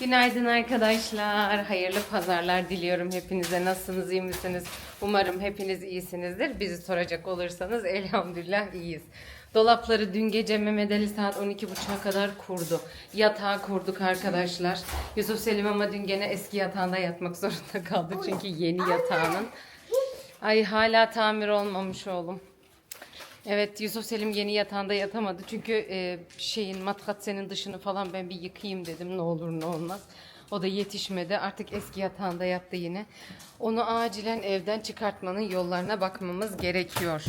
Günaydın arkadaşlar. Hayırlı pazarlar diliyorum hepinize. Nasılsınız, iyi misiniz? Umarım hepiniz iyisinizdir. Bizi soracak olursanız elhamdülillah iyiyiz. Dolapları dün gece Mehmet Ali saat 12.30'a kadar kurdu. Yatağı kurduk arkadaşlar. Yusuf Selim ama dün gene eski yatağında yatmak zorunda kaldı. Çünkü yeni yatağının. Ay hala tamir olmamış oğlum. Evet Yusuf Selim yeni yatağında yatamadı. Çünkü e, şeyin matkatsenin dışını falan ben bir yıkayayım dedim. Ne olur ne olmaz. O da yetişmedi. Artık eski yatağında yattı yine. Onu acilen evden çıkartmanın yollarına bakmamız gerekiyor.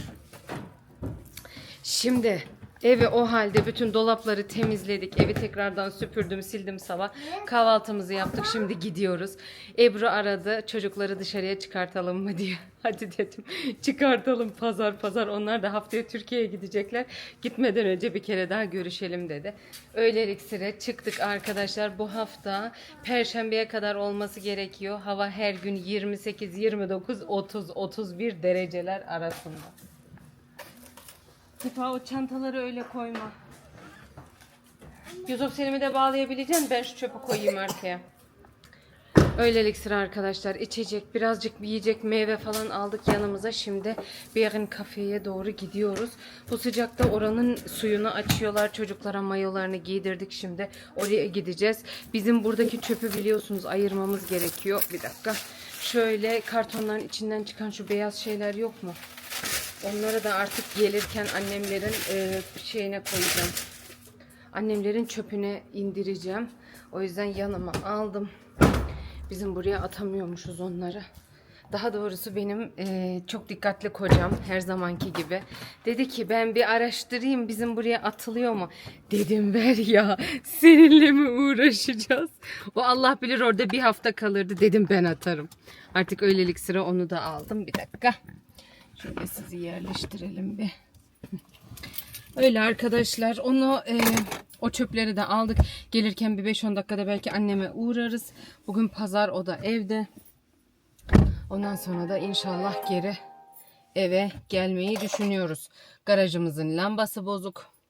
Şimdi evi o halde bütün dolapları temizledik. Evi tekrardan süpürdüm, sildim sabah. Kahvaltımızı yaptık. Şimdi gidiyoruz. Ebru aradı. Çocukları dışarıya çıkartalım mı diye. Hadi dedim. Çıkartalım pazar pazar. Onlar da haftaya Türkiye'ye gidecekler. Gitmeden önce bir kere daha görüşelim dedi. Öylelik sıra çıktık arkadaşlar. Bu hafta perşembeye kadar olması gerekiyor. Hava her gün 28, 29, 30, 31 dereceler arasında. Tifa o çantaları öyle koyma. Yusuf Selim'i de bağlayabileceksin. Ben şu çöpü koyayım arkaya. Öylelik sıra arkadaşlar. içecek, birazcık bir yiyecek, meyve falan aldık yanımıza. Şimdi bir yarın kafeye doğru gidiyoruz. Bu sıcakta oranın suyunu açıyorlar. Çocuklara mayolarını giydirdik şimdi. Oraya gideceğiz. Bizim buradaki çöpü biliyorsunuz ayırmamız gerekiyor. Bir dakika. Şöyle kartonların içinden çıkan şu beyaz şeyler yok mu? Onları da artık gelirken annemlerin e, şeyine koyacağım. Annemlerin çöpüne indireceğim. O yüzden yanıma aldım. Bizim buraya atamıyormuşuz onları. Daha doğrusu benim e, çok dikkatli kocam her zamanki gibi. Dedi ki ben bir araştırayım bizim buraya atılıyor mu? Dedim ver ya seninle mi uğraşacağız? O Allah bilir orada bir hafta kalırdı dedim ben atarım. Artık öylelik sıra onu da aldım. Bir dakika. Şöyle sizi yerleştirelim bir. Öyle arkadaşlar onu e, o çöpleri de aldık. Gelirken bir 5-10 dakikada belki anneme uğrarız. Bugün pazar o da evde. Ondan sonra da inşallah geri eve gelmeyi düşünüyoruz. Garajımızın lambası bozuk.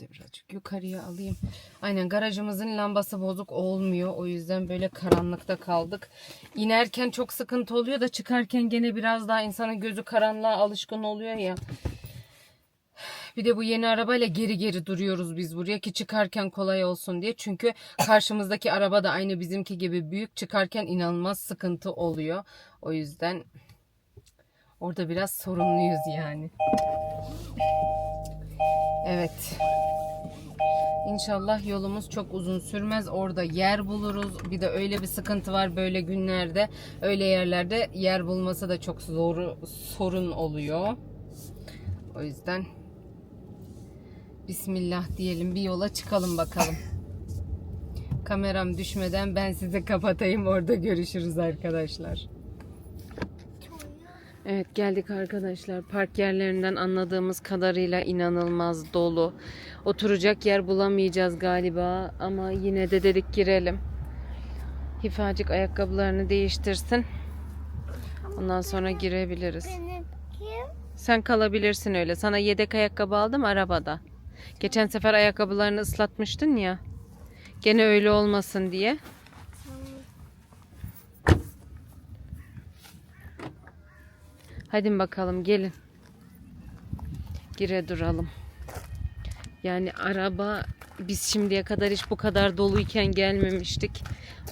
De birazcık yukarıya alayım. Aynen garajımızın lambası bozuk olmuyor. O yüzden böyle karanlıkta kaldık. İnerken çok sıkıntı oluyor da çıkarken gene biraz daha insanın gözü karanlığa alışkın oluyor ya. Bir de bu yeni arabayla geri geri duruyoruz biz buraya ki çıkarken kolay olsun diye. Çünkü karşımızdaki araba da aynı bizimki gibi büyük. Çıkarken inanılmaz sıkıntı oluyor. O yüzden orada biraz sorumluyuz yani. Evet. İnşallah yolumuz çok uzun sürmez. Orada yer buluruz. Bir de öyle bir sıkıntı var böyle günlerde. Öyle yerlerde yer bulması da çok zor sorun oluyor. O yüzden Bismillah diyelim bir yola çıkalım bakalım. Kameram düşmeden ben size kapatayım orada görüşürüz arkadaşlar. Evet geldik arkadaşlar. Park yerlerinden anladığımız kadarıyla inanılmaz dolu. Oturacak yer bulamayacağız galiba ama yine de dedik girelim. Hifacık ayakkabılarını değiştirsin. Ondan sonra girebiliriz. Sen kalabilirsin öyle. Sana yedek ayakkabı aldım arabada. Geçen sefer ayakkabılarını ıslatmıştın ya. Gene öyle olmasın diye. Hadi bakalım gelin. Gire duralım. Yani araba biz şimdiye kadar hiç bu kadar doluyken gelmemiştik.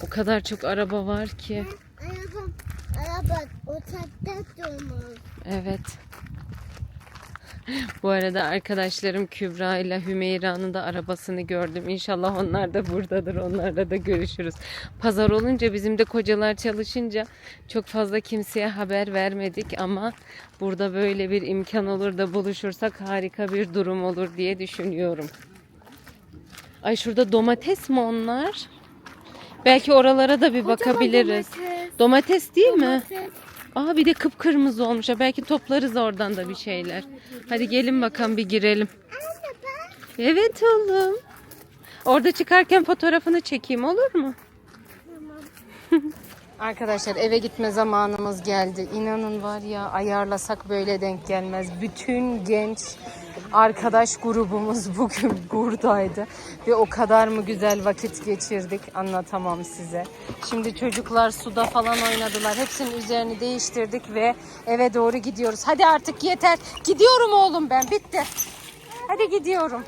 O kadar çok araba var ki. Araba, araba uçakta durmaz. Evet. Bu arada arkadaşlarım Kübra ile Hümeyra'nın da arabasını gördüm. İnşallah onlar da buradadır. Onlarla da görüşürüz. Pazar olunca bizim de kocalar çalışınca çok fazla kimseye haber vermedik ama burada böyle bir imkan olur da buluşursak harika bir durum olur diye düşünüyorum. Ay şurada domates mi onlar? Belki oralara da bir bakabiliriz. domates. Domates değil mi? Aa bir de kıpkırmızı olmuş. Ha, belki toplarız oradan da bir şeyler. Hadi gelin bakalım bir girelim. Evet oğlum. Orada çıkarken fotoğrafını çekeyim olur mu? Arkadaşlar eve gitme zamanımız geldi. İnanın var ya ayarlasak böyle denk gelmez. Bütün genç arkadaş grubumuz bugün buradaydı. Ve o kadar mı güzel vakit geçirdik anlatamam size. Şimdi çocuklar suda falan oynadılar. Hepsinin üzerini değiştirdik ve eve doğru gidiyoruz. Hadi artık yeter. Gidiyorum oğlum ben. Bitti. Hadi gidiyorum.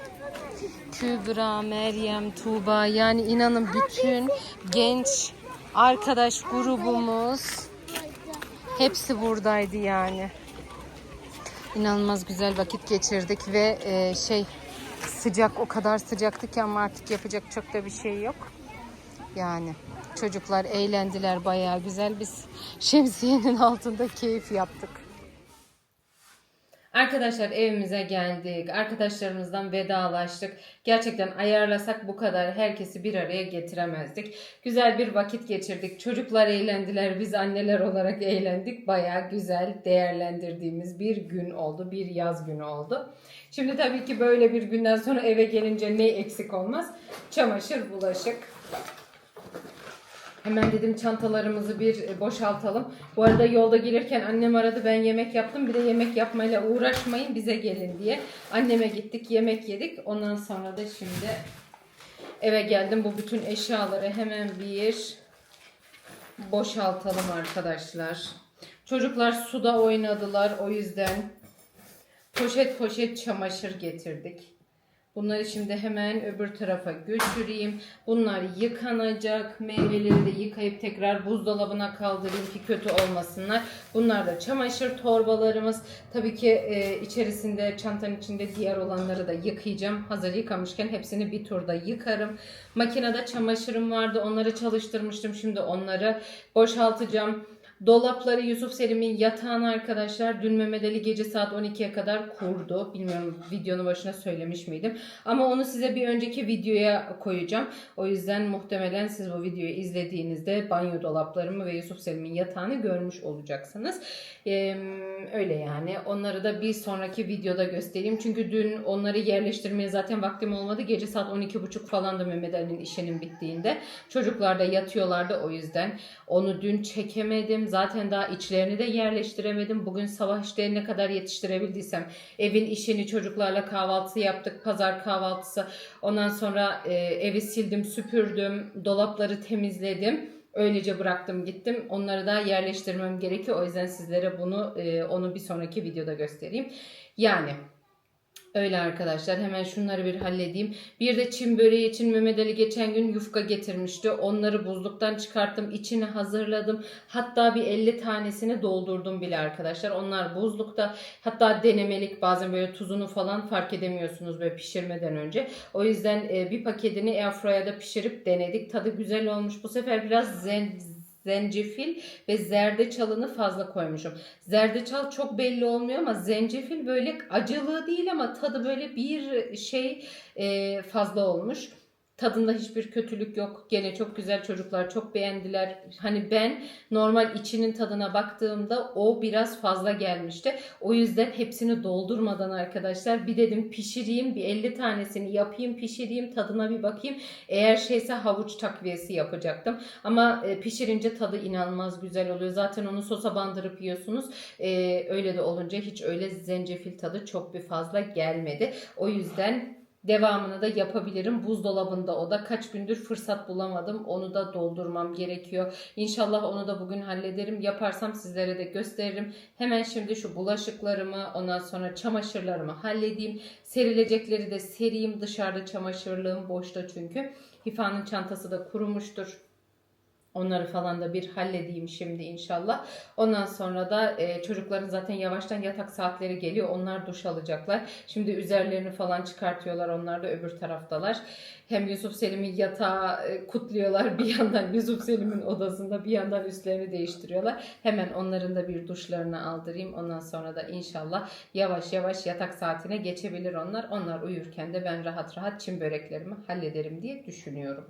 Kübra, Meryem, Tuğba yani inanın bütün genç arkadaş grubumuz hepsi buradaydı yani. İnanılmaz güzel vakit geçirdik ve e, şey sıcak o kadar sıcaktı ki ama artık yapacak çok da bir şey yok. Yani çocuklar eğlendiler bayağı güzel. Biz şemsiyenin altında keyif yaptık. Arkadaşlar evimize geldik. Arkadaşlarımızdan vedalaştık. Gerçekten ayarlasak bu kadar herkesi bir araya getiremezdik. Güzel bir vakit geçirdik. Çocuklar eğlendiler. Biz anneler olarak eğlendik. Baya güzel değerlendirdiğimiz bir gün oldu. Bir yaz günü oldu. Şimdi tabii ki böyle bir günden sonra eve gelince ne eksik olmaz? Çamaşır, bulaşık. Hemen dedim çantalarımızı bir e, boşaltalım. Bu arada yolda gelirken annem aradı ben yemek yaptım. Bir de yemek yapmayla uğraşmayın bize gelin diye. Anneme gittik yemek yedik. Ondan sonra da şimdi eve geldim. Bu bütün eşyaları hemen bir boşaltalım arkadaşlar. Çocuklar suda oynadılar o yüzden poşet poşet çamaşır getirdik. Bunları şimdi hemen öbür tarafa götüreyim. Bunlar yıkanacak. Meyveleri de yıkayıp tekrar buzdolabına kaldırayım ki kötü olmasınlar. Bunlar da çamaşır torbalarımız. Tabii ki e, içerisinde çantanın içinde diğer olanları da yıkayacağım. Hazır yıkamışken hepsini bir turda yıkarım. Makinede çamaşırım vardı. Onları çalıştırmıştım. Şimdi onları boşaltacağım. Dolapları Yusuf Selim'in yatağını arkadaşlar dün Mehmet Ali gece saat 12'ye kadar kurdu. Bilmiyorum videonun başına söylemiş miydim. Ama onu size bir önceki videoya koyacağım. O yüzden muhtemelen siz bu videoyu izlediğinizde banyo dolaplarımı ve Yusuf Selim'in yatağını görmüş olacaksınız. Ee, öyle yani. Onları da bir sonraki videoda göstereyim. Çünkü dün onları yerleştirmeye zaten vaktim olmadı. Gece saat 12.30 falan da Mehmet Ali'nin işinin bittiğinde. Çocuklar da yatıyorlardı o yüzden. Onu dün çekemedim. Zaten daha içlerini de yerleştiremedim. Bugün sabah işte ne kadar yetiştirebildiysem evin işini çocuklarla kahvaltı yaptık. Pazar kahvaltısı. Ondan sonra e, evi sildim, süpürdüm. Dolapları temizledim. Öylece bıraktım gittim. Onları da yerleştirmem gerekiyor. O yüzden sizlere bunu e, onu bir sonraki videoda göstereyim. Yani Öyle arkadaşlar hemen şunları bir halledeyim. Bir de çim böreği için Mehmet Ali geçen gün yufka getirmişti. Onları buzluktan çıkarttım. içini hazırladım. Hatta bir 50 tanesini doldurdum bile arkadaşlar. Onlar buzlukta. Hatta denemelik bazen böyle tuzunu falan fark edemiyorsunuz böyle pişirmeden önce. O yüzden e, bir paketini airfryer'da pişirip denedik. Tadı güzel olmuş. Bu sefer biraz zen zencefil ve zerdeçalını fazla koymuşum. Zerdeçal çok belli olmuyor ama zencefil böyle acılığı değil ama tadı böyle bir şey e, fazla olmuş. Tadında hiçbir kötülük yok. Gene çok güzel çocuklar çok beğendiler. Hani ben normal içinin tadına baktığımda o biraz fazla gelmişti. O yüzden hepsini doldurmadan arkadaşlar bir dedim pişireyim bir 50 tanesini yapayım pişireyim tadına bir bakayım. Eğer şeyse havuç takviyesi yapacaktım. Ama e, pişirince tadı inanılmaz güzel oluyor. Zaten onu sosa bandırıp yiyorsunuz. E, öyle de olunca hiç öyle zencefil tadı çok bir fazla gelmedi. O yüzden Devamını da yapabilirim. Buzdolabında o da kaç gündür fırsat bulamadım. Onu da doldurmam gerekiyor. İnşallah onu da bugün hallederim. Yaparsam sizlere de gösteririm. Hemen şimdi şu bulaşıklarımı ondan sonra çamaşırlarımı halledeyim. Serilecekleri de sereyim. Dışarıda çamaşırlığım boşta çünkü. Hifa'nın çantası da kurumuştur. Onları falan da bir halledeyim şimdi inşallah. Ondan sonra da e, çocukların zaten yavaştan yatak saatleri geliyor. Onlar duş alacaklar. Şimdi üzerlerini falan çıkartıyorlar. Onlar da öbür taraftalar. Hem Yusuf Selim'in yatağı e, kutluyorlar. Bir yandan Yusuf Selim'in odasında bir yandan üstlerini değiştiriyorlar. Hemen onların da bir duşlarını aldırayım. Ondan sonra da inşallah yavaş yavaş yatak saatine geçebilir onlar. Onlar uyurken de ben rahat rahat çim böreklerimi hallederim diye düşünüyorum.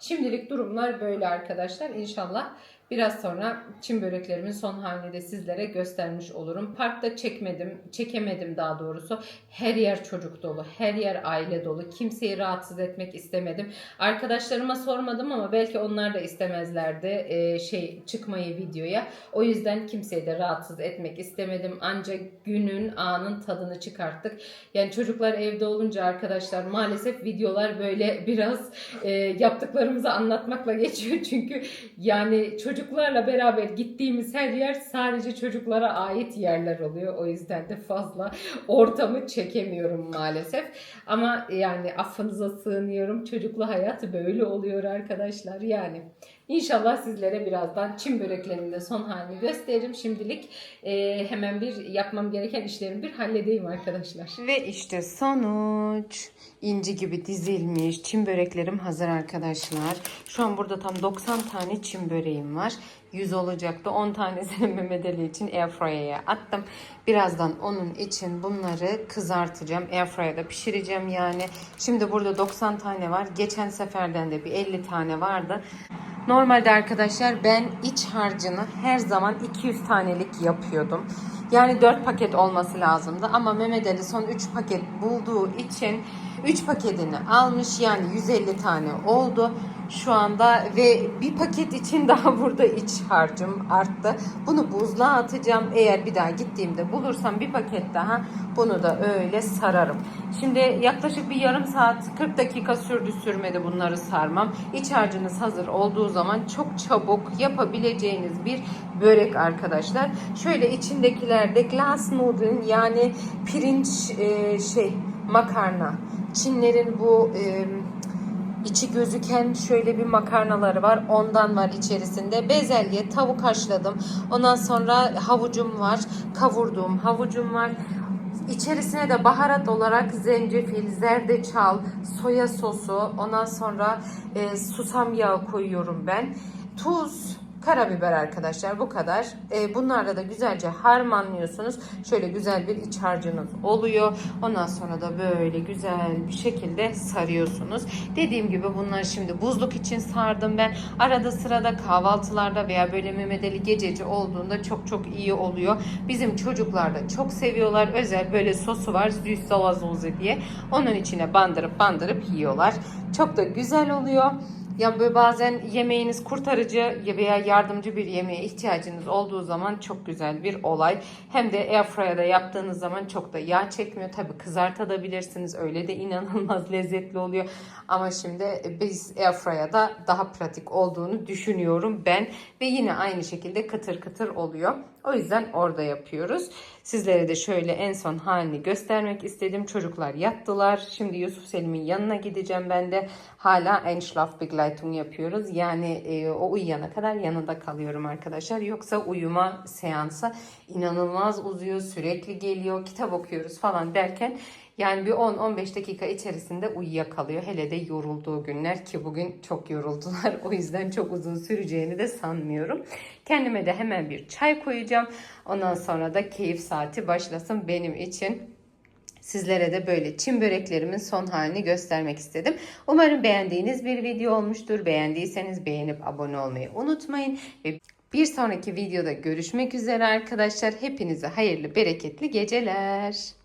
Şimdilik durumlar böyle arkadaşlar. İnşallah Biraz sonra çim böreklerimin son halini de sizlere göstermiş olurum. Parkta çekmedim, çekemedim daha doğrusu. Her yer çocuk dolu, her yer aile dolu. Kimseyi rahatsız etmek istemedim. Arkadaşlarıma sormadım ama belki onlar da istemezlerdi e, şey çıkmayı videoya. O yüzden kimseyi de rahatsız etmek istemedim. Ancak günün, anın tadını çıkarttık. Yani çocuklar evde olunca arkadaşlar maalesef videolar böyle biraz e, yaptıklarımızı anlatmakla geçiyor. Çünkü yani çocuklarla beraber gittiğimiz her yer sadece çocuklara ait yerler oluyor. O yüzden de fazla ortamı çekemiyorum maalesef. Ama yani affınıza sığınıyorum. Çocuklu hayat böyle oluyor arkadaşlar yani. İnşallah sizlere birazdan çim böreklerinin de son halini gösteririm. Şimdilik e, hemen bir yapmam gereken işlerimi bir halledeyim arkadaşlar. Ve işte sonuç. İnci gibi dizilmiş çim böreklerim hazır arkadaşlar. Şu an burada tam 90 tane çim böreğim var. 100 olacaktı. 10 tanesini Mehmet Ali için airfryer'e attım. Birazdan onun için bunları kızartacağım. Airfryer'da pişireceğim yani. Şimdi burada 90 tane var. Geçen seferden de bir 50 tane vardı. Normalde arkadaşlar ben iç harcını her zaman 200 tanelik yapıyordum. Yani 4 paket olması lazımdı ama Mehmet Ali son 3 paket bulduğu için 3 paketini almış yani 150 tane oldu şu anda ve bir paket için daha burada iç harcım arttı. Bunu buzluğa atacağım. Eğer bir daha gittiğimde bulursam bir paket daha bunu da öyle sararım. Şimdi yaklaşık bir yarım saat 40 dakika sürdü sürmedi bunları sarmam. İç harcınız hazır olduğu zaman çok çabuk yapabileceğiniz bir börek arkadaşlar. Şöyle içindekilerde glass noodle yani pirinç e, şey makarna. Çinlerin bu e, içi gözüken şöyle bir makarnaları var. Ondan var içerisinde. Bezelye, tavuk haşladım. Ondan sonra havucum var. Kavurduğum havucum var. İçerisine de baharat olarak zencefil, zerdeçal, soya sosu, ondan sonra e, susam yağı koyuyorum ben. Tuz, Karabiber arkadaşlar bu kadar. Ee, bunlarla da güzelce harmanlıyorsunuz. Şöyle güzel bir iç harcınız oluyor. Ondan sonra da böyle güzel bir şekilde sarıyorsunuz. Dediğim gibi bunları şimdi buzluk için sardım ben. Arada sırada kahvaltılarda veya böyle memedeli gececi olduğunda çok çok iyi oluyor. Bizim çocuklar da çok seviyorlar. Özel böyle sosu var. Süssalazoze diye. Onun içine bandırıp bandırıp yiyorlar. Çok da güzel oluyor. Ya böyle bazen yemeğiniz kurtarıcı veya yardımcı bir yemeğe ihtiyacınız olduğu zaman çok güzel bir olay. Hem de airfryer'da yaptığınız zaman çok da yağ çekmiyor. Tabii kızartabilirsiniz. Öyle de inanılmaz lezzetli oluyor. Ama şimdi biz airfryer'da daha pratik olduğunu düşünüyorum ben. Ve yine aynı şekilde kıtır kıtır oluyor. O yüzden orada yapıyoruz. Sizlere de şöyle en son halini göstermek istedim. Çocuklar yattılar. Şimdi Yusuf Selim'in yanına gideceğim ben de. Hala Einschlafbegleitung yapıyoruz. Yani e, o uyuyana kadar yanında kalıyorum arkadaşlar. Yoksa uyuma seansı inanılmaz uzuyor. Sürekli geliyor. Kitap okuyoruz falan derken yani bir 10-15 dakika içerisinde uyuyakalıyor. Hele de yorulduğu günler ki bugün çok yoruldular. O yüzden çok uzun süreceğini de sanmıyorum. Kendime de hemen bir çay koyacağım. Ondan sonra da keyif saati başlasın benim için. Sizlere de böyle çim böreklerimin son halini göstermek istedim. Umarım beğendiğiniz bir video olmuştur. Beğendiyseniz beğenip abone olmayı unutmayın. Ve bir sonraki videoda görüşmek üzere arkadaşlar. Hepinize hayırlı, bereketli geceler.